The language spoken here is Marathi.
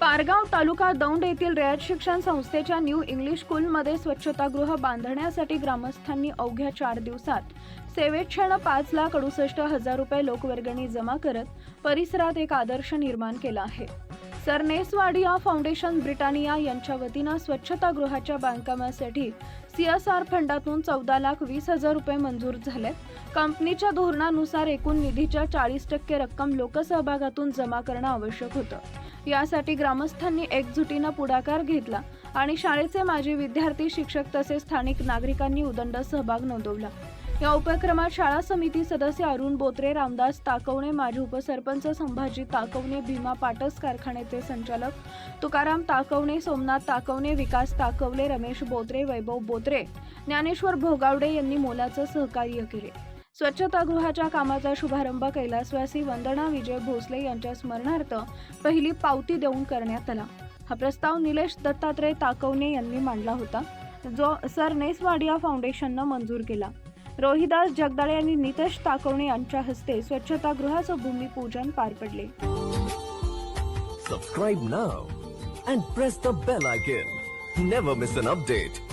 पारगाव तालुका दौंड येथील रयत शिक्षण संस्थेच्या न्यू इंग्लिश स्कूलमध्ये स्वच्छतागृह बांधण्यासाठी ग्रामस्थांनी अवघ्या चार दिवसात सेवेक्षण पाच लाख अडुसष्ट हजार रुपये लोकवर्गणी जमा करत परिसरात एक आदर्श निर्माण केला आहे. सरनेसवाडिया फाउंडेशन ब्रिटानिया यांच्या वतीनं स्वच्छतागृहाच्या बांधकामासाठी सी एस आर फंडातून चौदा लाख वीस हजार रुपये मंजूर झालेत. कंपनीच्या धोरणानुसार एकूण निधीच्या चाळीस टक्के रक्कम लोकसहभागातून जमा करणं आवश्यक होतं. यासाठी ग्रामस्थांनी एकजुटीनं पुढाकार घेतला आणि शाळेचे माजी विद्यार्थी शिक्षक तसेच स्थानिक नागरिकांनी उदंड सहभाग नोंदवला. या उपक्रमात शाळा समिती सदस्य अरुण बोत्रे रामदास ताकवणे माजी उपसरपंच संभाजी ताकवणे भीमा पाटस कारखान्याचे संचालक तुकाराम ताकवणे सोमनाथ ताकवणे विकास ताकवले रमेश बोत्रे वैभव बोत्रे ज्ञानेश्वर भोगावडे यांनी मोलाचं सहकार्य केले. स्वच्छतागृहाच्या कामाचा शुभारंभ कैलासवासी वंदना विजय भोसले यांच्या स्मरणार्थ पहिली पावती देऊन करण्यात आला. हा प्रस्ताव निलेश दत्तात्रय ताकवणे यांनी मांडला होता. जो सर नेसवाडिया फाउंडेशननं मंजूर केला. रोहिदास जगदाळे आणि नितेश ताकवणे यांच्या हस्ते स्वच्छतागृहाचं भूमिपूजन पार पडले subscribe now and press the bell icon never miss an update